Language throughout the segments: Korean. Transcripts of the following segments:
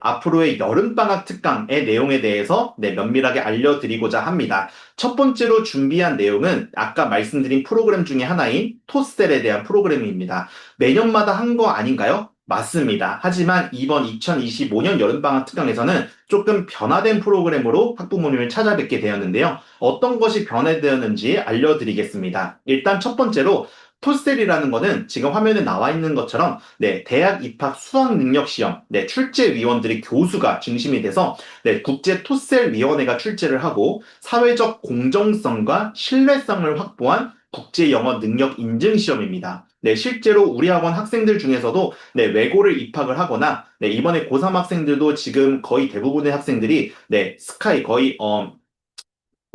앞으로의 여름방학 특강의 내용에 대해서 네, 면밀하게 알려드리고자 합니다. 첫 번째로 준비한 내용은 아까 말씀드린 프로그램 중에 하나인 토셀에 대한 프로그램입니다. 매년마다 한 거 아닌가요? 맞습니다. 하지만 이번 2025년 여름방학 특강에서는 조금 변화된 프로그램으로 학부모님을 찾아뵙게 되었는데요. 어떤 것이 변화되었는지 알려드리겠습니다. 일단 첫 번째로 토셀이라는 거는 지금 화면에 나와 있는 것처럼 네, 대학 입학 수학 능력 시험 네, 출제 위원들이 교수가 중심이 돼서 네, 국제 토셀 위원회가 출제를 하고 사회적 공정성과 신뢰성을 확보한 국제 영어 능력 인증 시험입니다. 네, 실제로 우리 학원 학생들 중에서도 네, 외고를 입학을 하거나 네, 이번에 고3 학생들도 지금 거의 대부분의 학생들이 네, 스카이 거의 어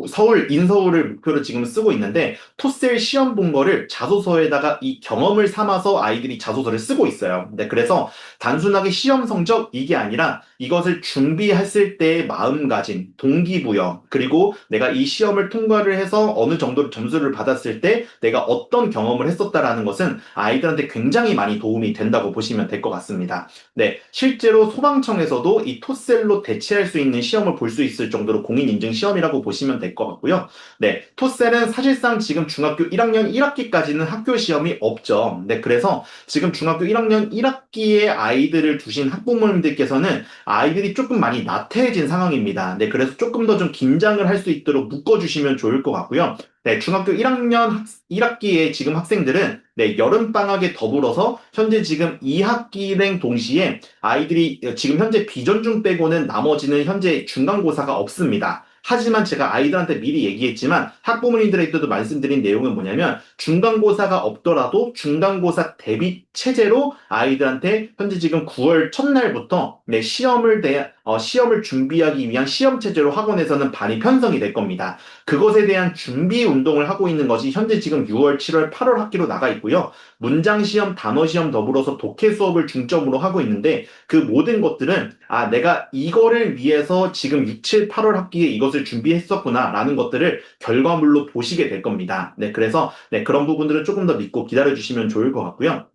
서울, 인서울을 목표로 지금 쓰고 있는데, 토셀 시험 본 거를 자소서에다가 이 경험을 삼아서 아이들이 자소서를 쓰고 있어요. 네, 그래서 단순하게 시험 성적 이게 아니라 이것을 준비했을 때의 마음가짐, 동기부여, 그리고 내가 이 시험을 통과를 해서 어느 정도 점수를 받았을 때 내가 어떤 경험을 했었다라는 것은 아이들한테 굉장히 많이 도움이 된다고 보시면 될 것 같습니다. 네, 실제로 소방청에서도 이 토셀로 대체할 수 있는 시험을 볼 수 있을 정도로 공인인증 시험이라고 보시면 될 것 같고요. 네, 토셀은 사실상 지금 중학교 1학년 1학기까지는 학교 시험이 없죠. 네, 그래서 지금 중학교 1학년 1학기에 아이들을 두신 학부모님들께서는 아이들이 조금 많이 나태해진 상황입니다. 네, 그래서 조금 더 좀 긴장을 할 수 있도록 묶어주시면 좋을 것 같고요. 네, 중학교 1학년 1학기에 지금 학생들은 네, 여름방학에 더불어서 현재 지금 2학기랑 동시에 아이들이 지금 현재 비전중 빼고는 나머지는 현재 중간고사가 없습니다. 하지만 제가 아이들한테 미리 얘기했지만 학부모님들에게도 말씀드린 내용은 뭐냐면 중간고사가 없더라도 중간고사 대비 체제로 아이들한테 현재 지금 9월 첫날부터 네, 시험을 대, 어, 시험을 준비하기 위한 시험 체제로 학원에서는 반이 편성이 될 겁니다. 그것에 대한 준비 운동을 하고 있는 것이 현재 지금 6월, 7월, 8월 학기로 나가 있고요. 문장 시험, 단어 시험 더불어서 독해 수업을 중점으로 하고 있는데 그 모든 것들은 아, 내가 이거를 위해서 지금 6, 7, 8월 학기에 이것을 준비했었구나라는 것들을 결과물로 보시게 될 겁니다. 네, 그래서 네, 그런 부분들은 조금 더 믿고 기다려 주시면 좋을 것 같고요.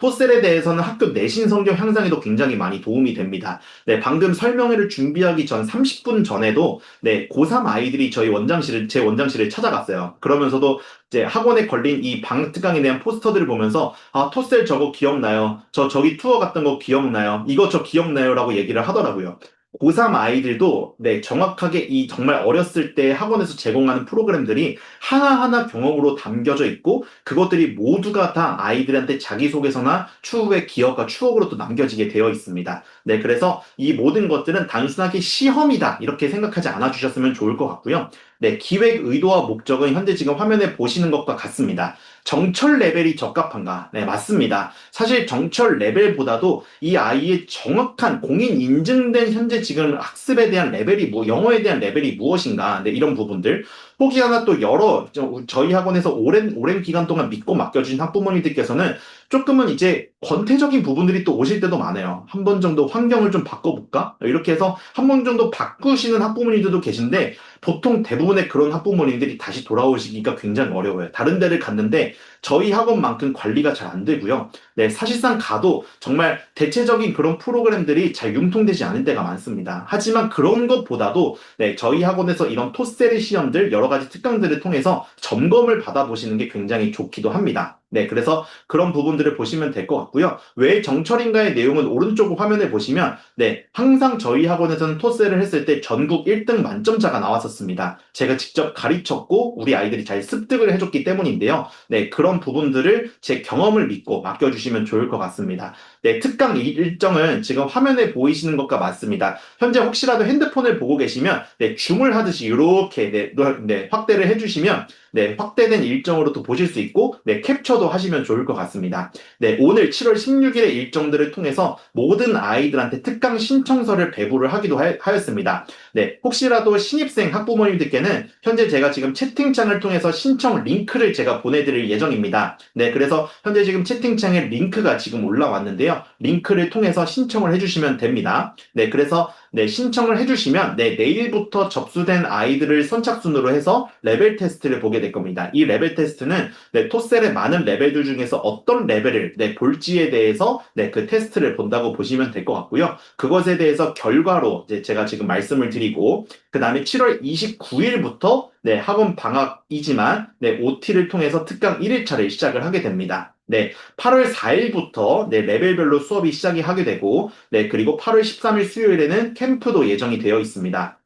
토셀에 대해서는 학교 내신 성적 향상에도 굉장히 많이 도움이 됩니다. 네, 방금 설명회를 준비하기 전 30분 전에도 네, 고3 아이들이 저희 원장실을 제 원장실을 찾아갔어요. 그러면서도 이제 학원에 걸린 이 방특강에 대한 포스터들을 보면서 아, 토셀 저거 기억나요? 저 저기 투어 갔던 거 기억나요? 이거 저 기억나요라고 얘기를 하더라고요. 고3 아이들도 네, 정확하게 이 정말 어렸을 때 학원에서 제공하는 프로그램들이 하나하나 경험으로 담겨져 있고 그것들이 모두가 다 아이들한테 자기소개서나 추후의 기억과 추억으로 또 남겨지게 되어 있습니다. 네, 그래서 이 모든 것들은 단순하게 시험이다 이렇게 생각하지 않아 주셨으면 좋을 것 같고요. 네, 기획 의도와 목적은 현재 지금 화면에 보시는 것과 같습니다. 정철 레벨이 적합한가? 네, 맞습니다. 사실 정철 레벨보다도 이 아이의 정확한 공인 인증된 현재 지금 학습에 대한 레벨이 뭐 영어에 대한 레벨이 무엇인가? 네, 이런 부분들 혹시나 또 여러 저희 학원에서 오랜 오랜 기간 동안 믿고 맡겨주신 학부모님들께서는 조금은 이제 권태적인 부분들이 또 오실 때도 많아요. 한 번 정도 환경을 좀 바꿔볼까? 이렇게 해서 한 번 정도 바꾸시는 학부모님들도 계신데 보통 대부분의 그런 학부모님들이 다시 돌아오시기가 굉장히 어려워요. 다른 데를 갔는데 저희 학원만큼 관리가 잘 안 되고요. 네, 사실상 가도 정말 대체적인 그런 프로그램들이 잘 융통되지 않은 때가 많습니다. 하지만 그런 것보다도 네, 저희 학원에서 이런 토셀의 시험들 여러 가지 특강들을 통해서 점검을 받아보시는 게 굉장히 좋기도 합니다. 네, 그래서 그런 부분들을 보시면 될 것 같고요. 왜 정철인가의 내용은 오른쪽 화면에 보시면, 네, 항상 저희 학원에서는 토스를 했을 때 전국 1등 만점자가 나왔었습니다. 제가 직접 가르쳤고, 우리 아이들이 잘 습득을 해줬기 때문인데요. 네, 그런 부분들을 제 경험을 믿고 맡겨주시면 좋을 것 같습니다. 네, 특강 일정은 지금 화면에 보이시는 것과 맞습니다. 현재 혹시라도 핸드폰을 보고 계시면, 네, 줌을 하듯이 이렇게, 네, 네, 확대를 해주시면, 네, 확대된 일정으로 또 보실 수 있고, 네, 캡처도 하시면 좋을 것 같습니다. 네, 오늘 7월 16일의 일정들을 통해서 모든 아이들한테 특강 신청서를 배부를 하기도 하, 였습니다 네, 혹시라도 신입생 학부모님들께는 현재 제가 지금 채팅창을 통해서 신청 링크를 제가 보내드릴 예정입니다. 네, 그래서 현재 지금 채팅창에 링크가 지금 올라왔는데요. 링크를 통해서 신청을 해주시면 됩니다. 네, 그래서 네, 신청을 해주시면 네, 내일부터 접수된 아이들을 선착순으로 해서 레벨 테스트를 보게 될 겁니다. 이 레벨 테스트는 네, 토셀의 많은 레벨들 중에서 어떤 레벨을 네, 볼지에 대해서 네, 그 테스트를 본다고 보시면 될 것 같고요. 그것에 대해서 결과로 이제 제가 지금 말씀을 드리고 그 다음에 7월 29일부터 네, 학원 방학이지만 네, OT를 통해서 특강 1일차를 시작을 하게 됩니다. 네, 8월 4일부터 네, 레벨별로 수업이 시작이 하게 되고 네, 그리고 8월 13일 수요일에는 캠프도 예정이 되어 있습니다.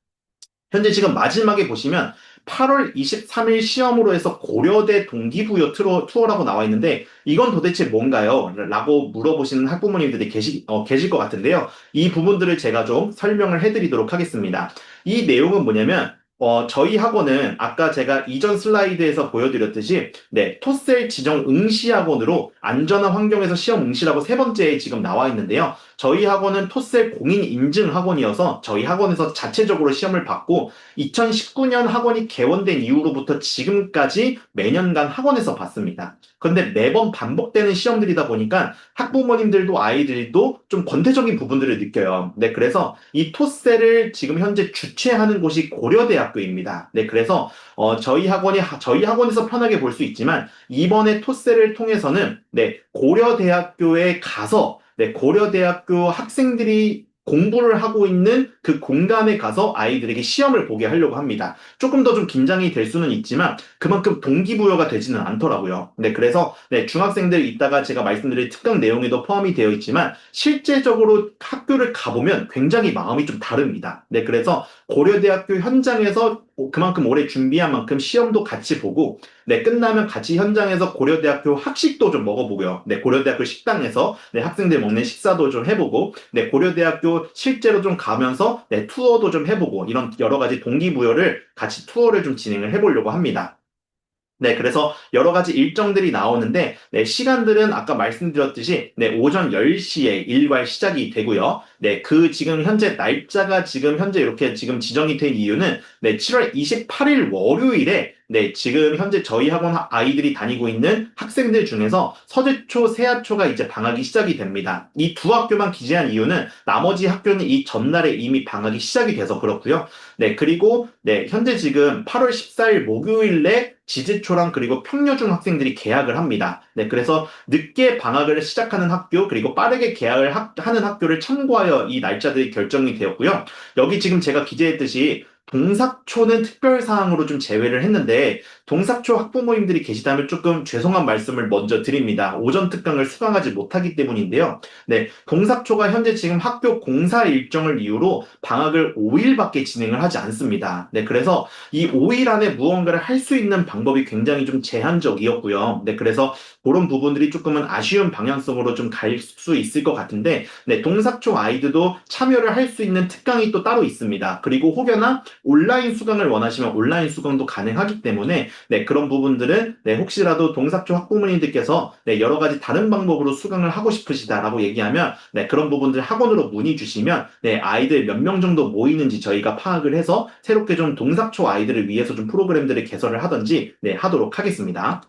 현재 지금 마지막에 보시면 8월 23일 시험으로 해서 고려대 동기부여 투어, 투어라고 나와 있는데 이건 도대체 뭔가요? 라고 물어보시는 학부모님들이 계시, 어, 계실 것 같은데요. 이 부분들을 제가 좀 설명을 해드리도록 하겠습니다. 이 내용은 뭐냐면 어, 저희 학원은 아까 제가 이전 슬라이드에서 보여드렸듯이, 네, 토셀 지정 응시 학원으로 안전한 환경에서 시험 응시라고 세 번째에 지금 나와 있는데요. 저희 학원은 토셀 공인 인증 학원이어서 저희 학원에서 자체적으로 시험을 받고 2019년 학원이 개원된 이후로부터 지금까지 매년간 학원에서 받습니다. 그런데 매번 반복되는 시험들이다 보니까 학부모님들도 아이들도 좀 권태적인 부분들을 느껴요. 네, 그래서 이 토셀을 지금 현재 주최하는 곳이 고려대학교입니다. 네, 그래서 어, 저희 학원이 저희 학원에서 편하게 볼 수 있지만 이번에 토셀을 통해서는 네, 고려대학교에 가서 네, 고려대학교 학생들이 공부를 하고 있는 그 공간에 가서 아이들에게 시험을 보게 하려고 합니다. 조금 더 좀 긴장이 될 수는 있지만 그만큼 동기부여가 되지는 않더라고요. 네, 그래서 네, 중학생들 이따가 제가 말씀드릴 특강 내용에도 포함이 되어 있지만 실제적으로 학교를 가보면 굉장히 마음이 좀 다릅니다. 네, 그래서 고려대학교 현장에서 그만큼 오래 준비한 만큼 시험도 같이 보고 네, 끝나면 같이 현장에서 고려대학교 학식도 좀 먹어보고요. 네, 고려대학교 식당에서 네, 학생들 먹는 식사도 좀 해보고 네, 고려대학교 실제로 좀 가면서 네, 투어도 좀 해보고 이런 여러 가지 동기부여를 같이 투어를 좀 진행을 해보려고 합니다. 네, 그래서 여러 가지 일정들이 나오는데, 네, 시간들은 아까 말씀드렸듯이, 네, 오전 10시에 일괄 시작이 되고요. 네, 그 지금 현재 날짜가 지금 현재 이렇게 지금 지정이 된 이유는, 네, 7월 28일 월요일에 네, 지금 현재 저희 학원 아이들이 다니고 있는 학생들 중에서 서재초, 세아초가 이제 방학이 시작이 됩니다. 이 두 학교만 기재한 이유는 나머지 학교는 이 전날에 이미 방학이 시작이 돼서 그렇고요. 네, 그리고 네, 현재 지금 8월 14일 목요일에 지지초랑 그리고 평여중 학생들이 개학을 합니다. 네, 그래서 늦게 방학을 시작하는 학교 그리고 빠르게 개학을 하, 하는 학교를 참고하여 이 날짜들이 결정이 되었고요. 여기 지금 제가 기재했듯이 동삭초는 특별사항으로 좀 제외를 했는데 동삭초 학부모님들이 계시다면 조금 죄송한 말씀을 먼저 드립니다. 오전 특강을 수강하지 못하기 때문인데요. 네, 동삭초가 현재 지금 학교 공사 일정을 이유로 방학을 5일밖에 진행을 하지 않습니다. 네, 그래서 이 5일 안에 무언가를 할 수 있는 방법이 굉장히 좀 제한적이었고요. 네, 그래서 그런 부분들이 조금은 아쉬운 방향성으로 좀 갈 수 있을 것 같은데, 네, 동삭초 아이들도 참여를 할 수 있는 특강이 또 따로 있습니다. 그리고 혹여나 온라인 수강을 원하시면 온라인 수강도 가능하기 때문에 네, 그런 부분들은 네, 혹시라도 동삭초 학부모님들께서 네, 여러 가지 다른 방법으로 수강을 하고 싶으시다라고 얘기하면 네, 그런 부분들 학원으로 문의 주시면 네, 아이들 몇 명 정도 모이는지 저희가 파악을 해서 새롭게 좀 동삭초 아이들을 위해서 좀 프로그램들을 개설을 하든지 네, 하도록 하겠습니다.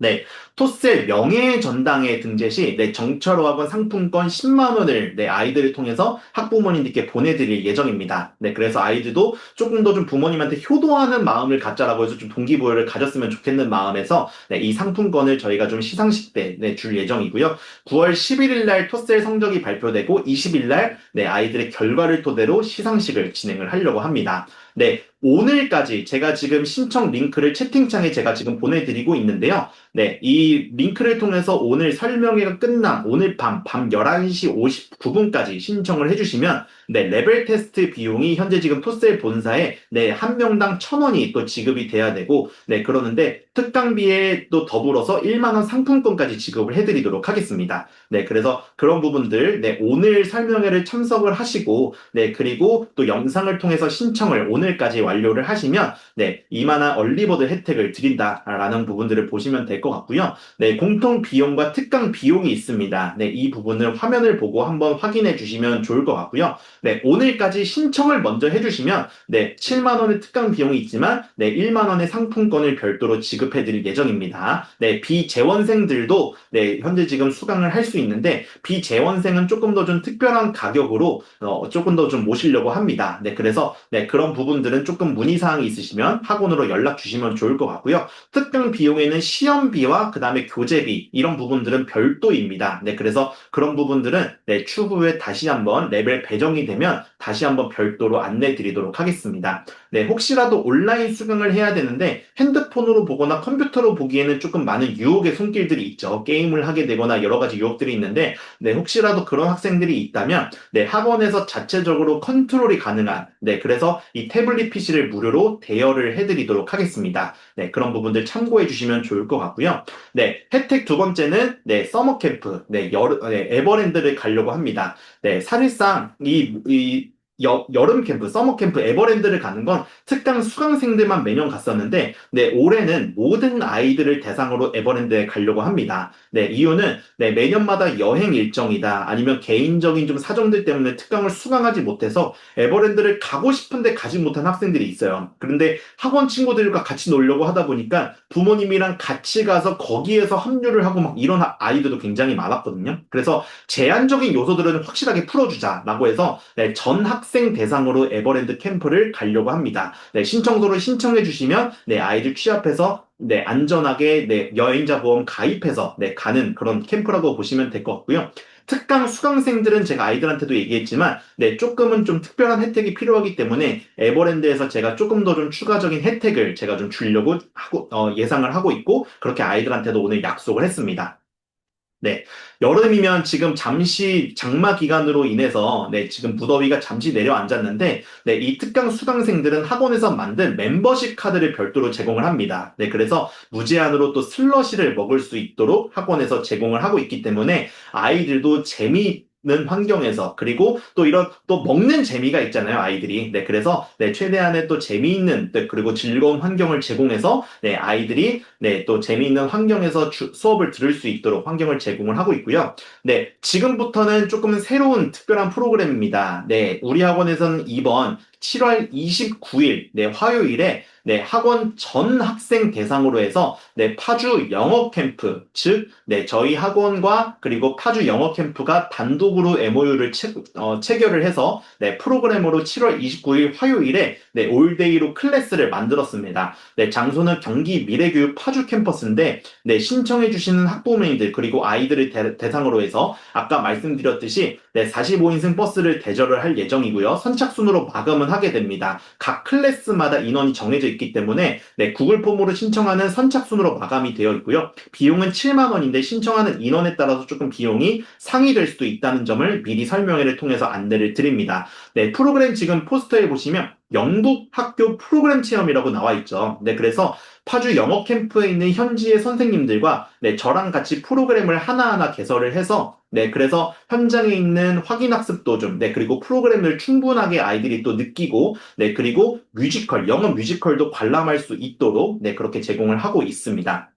네, 토셀 명예 전당에 등재 시 네, 정철호 학원 상품권 10만 원을 네, 아이들을 통해서 학부모님들께 보내드릴 예정입니다. 네, 그래서 아이들도 조금 더 좀 부모님한테 효도하는 마음을 갖자라고 해서 좀 동기부여를 가졌으면 좋겠는 마음에서 네, 이 상품권을 저희가 좀 시상식 때 네, 줄 예정이고요. 9월 11일 날 토셀 성적이 발표되고 20일 날 네, 아이들의 결과를 토대로 시상식을 진행을 하려고 합니다. 네, 오늘까지 제가 지금 신청 링크를 채팅창에 제가 지금 보내드리고 있는데요. 네, 이 링크를 통해서 오늘 설명회가 끝난 오늘 밤, 밤 11시 59분까지 신청을 해주시면 네, 레벨 테스트 비용이 현재 지금 토셀 본사에 네, 한 명당 천 원이 또 지급이 돼야 되고 네, 그러는데 특강비에 또 더불어서 1만 원 상품권까지 지급을 해드리도록 하겠습니다. 네, 그래서 그런 부분들 네, 오늘 설명회를 참석을 하시고 네, 그리고 또 영상을 통해서 신청을 오늘 오늘까지 완료를 하시면 네, 이만한 얼리버드 혜택을 드린다라는 부분들을 보시면 될 것 같고요. 네, 공통 비용과 특강 비용이 있습니다. 네, 이 부분을 화면을 보고 한번 확인해 주시면 좋을 것 같고요. 네, 오늘까지 신청을 먼저 해 주시면 네, 7만 원의 특강 비용이 있지만 네, 1만 원의 상품권을 별도로 지급해 드릴 예정입니다. 네, 비재원생들도 네, 현재 지금 수강을 할 수 있는데 비재원생은 조금 더 좀 특별한 가격으로 어, 조금 더 좀 모시려고 합니다. 네, 그래서 네, 그런 부분들은 조금 문의 사항이 있으시면 학원으로 연락 주시면 좋을 것 같고요. 특강 비용에는 시험비와 그 다음에 교재비 이런 부분들은 별도입니다. 네, 그래서 그런 부분들은 네, 추후에 다시 한번 레벨 배정이 되면 다시 한번 별도로 안내 드리도록 하겠습니다. 네, 혹시라도 온라인 수강을 해야 되는데 핸드폰으로 보거나 컴퓨터로 보기에는 조금 많은 유혹의 손길들이 있죠. 게임을 하게 되거나 여러 가지 유혹들이 있는데 네, 혹시라도 그런 학생들이 있다면 네, 학원에서 자체적으로 컨트롤이 가능한 네, 그래서 이 태블릿 PC를 무료로 대여를 해 드리도록 하겠습니다. 네, 그런 부분들 참고해 주시면 좋을 것 같고요. 네, 혜택 두 번째는 네, 서머 캠프, 네, 여, 네, 에버랜드를 가려고 합니다. 네, 사실상 이, 이 여, 여름 캠프, 서머 캠프, 에버랜드를 가는 건 특강 수강생들만 매년 갔었는데, 네, 올해는 모든 아이들을 대상으로 에버랜드에 가려고 합니다. 네, 이유는, 네, 매년마다 여행 일정이다, 아니면 개인적인 좀 사정들 때문에 특강을 수강하지 못해서 에버랜드를 가고 싶은데 가지 못한 학생들이 있어요. 그런데 학원 친구들과 같이 놀려고 하다 보니까 부모님이랑 같이 가서 거기에서 합류를 하고 막 이런 아이들도 굉장히 많았거든요. 그래서 제한적인 요소들은 확실하게 풀어주자라고 해서, 네, 전 학생 학생 대상으로 에버랜드 캠프를 가려고 합니다. 네, 신청서를 신청해 주시면 네, 아이들 취합해서 네, 안전하게 네, 여행자 보험 가입해서 네, 가는 그런 캠프라고 보시면 될 것 같고요. 특강 수강생들은 제가 아이들한테도 얘기했지만, 네, 조금은 좀 특별한 혜택이 필요하기 때문에 에버랜드에서 제가 조금 더 좀 추가적인 혜택을 제가 좀 주려고 하고, 어, 예상을 하고 있고, 그렇게 아이들한테도 오늘 약속을 했습니다. 네. 여름이면 지금 잠시 장마 기간으로 인해서 네, 지금 무더위가 잠시 내려앉았는데 네, 이 특강 수강생들은 학원에서 만든 멤버십 카드를 별도로 제공을 합니다. 네, 그래서 무제한으로 또 슬러시를 먹을 수 있도록 학원에서 제공을 하고 있기 때문에 아이들도 재미 는 환경에서 그리고 또 이런 또 먹는 재미가 있잖아요 아이들이. 네 그래서 네 최대한의 또 재미있는 네, 그리고 즐거운 환경을 제공해서 네 아이들이 네 또 재미있는 환경에서 주, 수업을 들을 수 있도록 환경을 제공을 하고 있고요. 네 지금부터는 조금 새로운 특별한 프로그램입니다. 네 우리 학원에서는 이번 7월 29일 네 화요일에 네, 학원 전 학생 대상으로 해서 네, 파주 영어 캠프, 즉 네, 저희 학원과 그리고 파주 영어 캠프가 단독으로 MOU를 체, 어, 체결을 해서 네, 프로그램으로 7월 29일 화요일에 네, 올데이로 클래스를 만들었습니다. 네, 장소는 경기 미래교육 파주 캠퍼스인데 네, 신청해 주시는 학부모님들 그리고 아이들을 대, 상으로 해서 아까 말씀드렸듯이 네, 45인승 버스를 대절을 할 예정이고요. 선착순으로 마감은 하게 됩니다. 각 클래스마다 인원이 정해져 있기 때문에 네, 구글 폼으로 신청하는 선착순으로 마감이 되어 있고요. 비용은 7만 원인데 신청하는 인원에 따라서 조금 비용이 상이될 수도 있다는 점을 미리 설명회를 통해서 안내를 드립니다. 네, 프로그램 지금 포스터에 보시면 영국 학교 프로그램 체험이라고 나와 있죠. 네, 그래서 파주 영어 캠프에 있는 현지의 선생님들과 네, 저랑 같이 프로그램을 하나하나 개설을 해서 네, 그래서 현장에 있는 확인 학습도 좀, 네, 그리고 프로그램을 충분하게 아이들이 또 느끼고, 네, 그리고 뮤지컬, 영어 뮤지컬도 관람할 수 있도록, 네, 그렇게 제공을 하고 있습니다.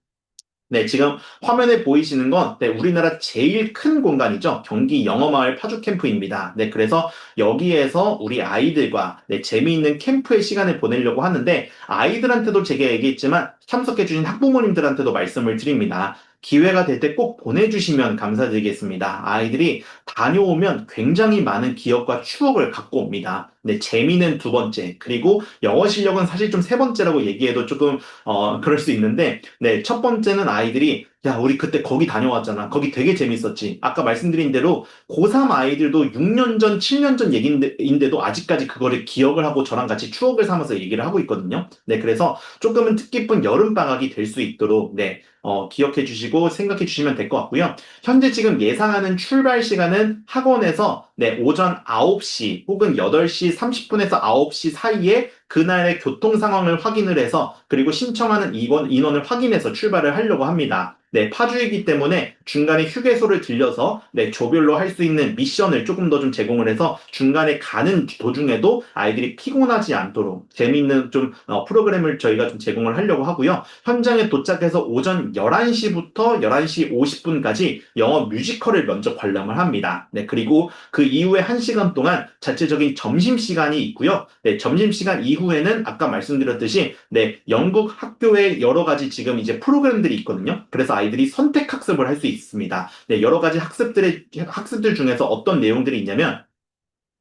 네, 지금 화면에 보이시는 건 네, 우리나라 제일 큰 공간이죠. 경기 영어마을 파주 캠프입니다. 네, 그래서 여기에서 우리 아이들과 네, 재미있는 캠프의 시간을 보내려고 하는데 아이들한테도 제가 얘기했지만 참석해 주신 학부모님들한테도 말씀을 드립니다. 기회가 될 때 꼭 보내주시면 감사드리겠습니다. 아이들이 다녀오면 굉장히 많은 기억과 추억을 갖고 옵니다. 네, 재미는 두 번째, 그리고 영어 실력은 사실 좀 세 번째라고 얘기해도 조금, 어, 그럴 수 있는데, 네, 첫 번째는 아이들이 야, 우리 그때 거기 다녀왔잖아. 거기 되게 재밌었지. 아까 말씀드린 대로 고3 아이들도 6년 전, 7년 전 얘기인데도 아직까지 그거를 기억을 하고 저랑 같이 추억을 삼아서 얘기를 하고 있거든요. 네, 그래서 조금은 뜻깊은 여름방학이 될 수 있도록, 네, 어, 기억해 주시고 생각해 주시면 될 것 같고요. 현재 지금 예상하는 출발 시간은 학원에서 네, 오전 9시 혹은 8시 30분에서 9시 사이에 그날의 교통 상황을 확인을 해서 그리고 신청하는 인원, 인원을 확인해서 출발을 하려고 합니다. 네, 파주이기 때문에 중간에 휴게소를 들려서 네, 조별로 할 수 있는 미션을 조금 더 좀 제공을 해서 중간에 가는 도중에도 아이들이 피곤하지 않도록 재미있는 좀 어, 프로그램을 저희가 좀 제공을 하려고 하고요. 현장에 도착해서 오전 11시부터 11시 50분까지 영어 뮤지컬을 먼저 관람을 합니다. 네, 그리고 그 이후에 1시간 동안 자체적인 점심 시간이 있고요. 네, 점심 시간 이후에는 아까 말씀드렸듯이 네, 영국 학교에 여러 가지 지금 이제 프로그램들이 있거든요. 그래서 아이들이 선택 학습을 할 수 있습니다. 네, 여러 가지 학습들의 학습들 중에서 어떤 내용들이 있냐면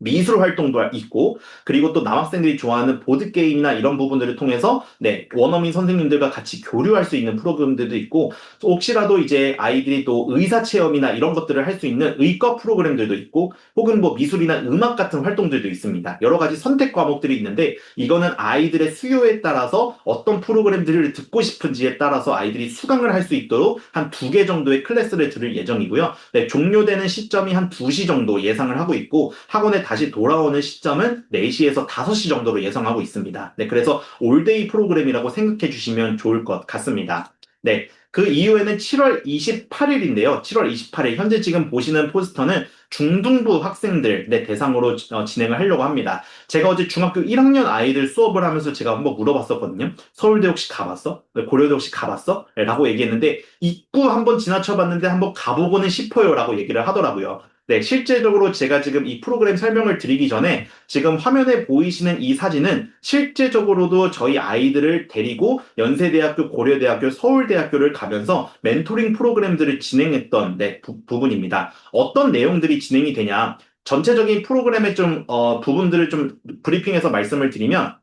미술 활동도 있고 그리고 또 남학생들이 좋아하는 보드 게임이나 이런 부분들을 통해서 네 원어민 선생님들과 같이 교류할 수 있는 프로그램들도 있고 혹시라도 이제 아이들이 또 의사 체험이나 이런 것들을 할 수 있는 의과 프로그램들도 있고 혹은 뭐 미술이나 음악 같은 활동들도 있습니다. 여러 가지 선택 과목들이 있는데 이거는 아이들의 수요에 따라서 어떤 프로그램들을 듣고 싶은지에 따라서 아이들이 수강을 할 수 있도록 한 두 개 정도의 클래스를 들을 예정이고요. 네, 종료되는 시점이 한 2시 정도 예상을 하고 있고 학원에 다시 돌아오는 시점은 4시에서 5시 정도로 예상하고 있습니다. 네, 그래서 올데이 프로그램이라고 생각해 주시면 좋을 것 같습니다. 네, 그 이후에는 7월 28일인데요. 7월 28일 현재 지금 보시는 포스터는 중등부 학생들 네, 대상으로 어, 진행을 하려고 합니다. 제가 어제 중학교 1학년 아이들 수업을 하면서 제가 한번 물어봤었거든요. 서울대 혹시 가봤어? 네, 고려대 혹시 가봤어? 네, 라고 얘기했는데 입구 한번 지나쳐봤는데 한번 가보고는 싶어요 라고 얘기를 하더라고요. 네, 실제적으로 제가 지금 이 프로그램 설명을 드리기 전에 지금 화면에 보이시는 이 사진은 실제적으로도 저희 아이들을 데리고 연세대학교, 고려대학교, 서울대학교를 가면서 멘토링 프로그램들을 진행했던 네, 부, 부분입니다. 어떤 내용들이 진행이 되냐? 전체적인 프로그램의 좀 어, 부분들을 좀 브리핑해서 말씀을 드리면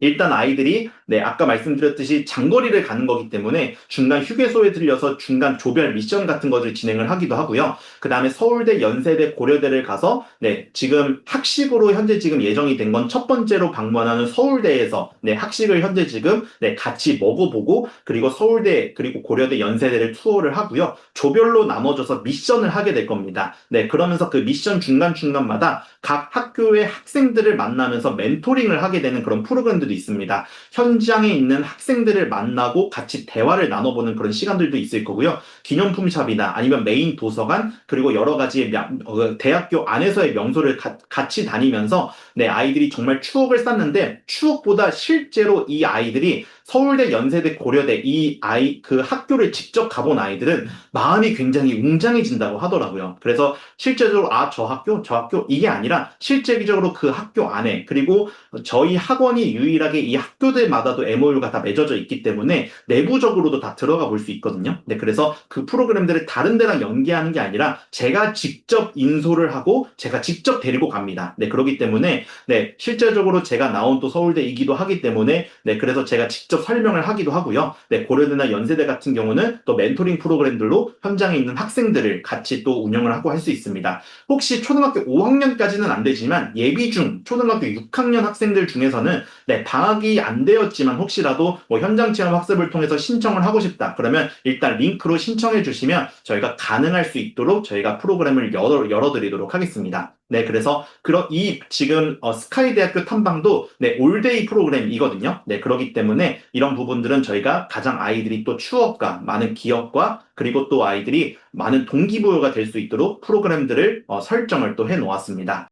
일단 아이들이 네 아까 말씀드렸듯이 장거리를 가는 거기 때문에 중간 휴게소에 들려서 중간 조별 미션 같은 것을 진행을 하기도 하고요. 그 다음에 서울대, 연세대, 고려대를 가서 네 지금 학식으로 현재 지금 예정이 된 건 첫 번째로 방문하는 서울대에서 네 학식을 현재 지금 네 같이 먹어보고 그리고 서울대 그리고 고려대, 연세대를 투어를 하고요. 조별로 나눠져서 미션을 하게 될 겁니다. 네 그러면서 그 미션 중간 중간마다 각 학교의 학생들을 만나면서 멘토링을 하게 되는 그런 프로그램들도 있습니다. 현 장에 있는 학생들을 만나고 같이 대화를 나눠보는 그런 시간들도 있을 거고요. 기념품 샵이나 아니면 메인 도서관 그리고 여러 가지 어, 대학교 안에서의 명소를 가, 같이 다니면서 내 아이들이 정말 추억을 쌓는데 추억보다 실제로 이 아이들이 서울대, 연세대, 고려대 이 아이 그 학교를 직접 가본 아이들은 마음이 굉장히 웅장해진다고 하더라고요. 그래서 실제적으로 아 저 학교 저 학교 이게 아니라 실제적으로 그 학교 안에 그리고 저희 학원이 유일하게 이 학교들마다도 MOU가 다 맺어져 있기 때문에 내부적으로도 다 들어가 볼 수 있거든요. 네, 그래서 그 프로그램들을 다른 데랑 연계하는 게 아니라 제가 직접 인솔을 하고 제가 직접 데리고 갑니다. 네, 그렇기 때문에 네, 실제적으로 제가 나온 또 서울대이기도 하기 때문에 네, 그래서 제가 직접 설명을 하기도 하고요. 네, 고려대나 연세대 같은 경우는 또 멘토링 프로그램들로 현장에 있는 학생들을 같이 또 운영을 하고 할 수 있습니다. 혹시 초등학교 5학년까지는 안 되지만 예비 중 초등학교 6학년 학생들 중에서는 네, 방학이 안 되었지만 혹시라도 뭐 현장 체험 학습을 통해서 신청을 하고 싶다. 그러면 일단 링크로 신청해 주시면 저희가 가능할 수 있도록 저희가 프로그램을 열어, 열어드리도록 하겠습니다. 네, 그래서 그런 이 지금 어, 스카이 대학교 탐방도 네, 올데이 프로그램이거든요. 네, 그렇기 때문에 이런 부분들은 저희가 가장 아이들이 또 추억과 많은 기억과 그리고 또 아이들이 많은 동기부여가 될 수 있도록 프로그램들을 어, 설정을 또 해 놓았습니다.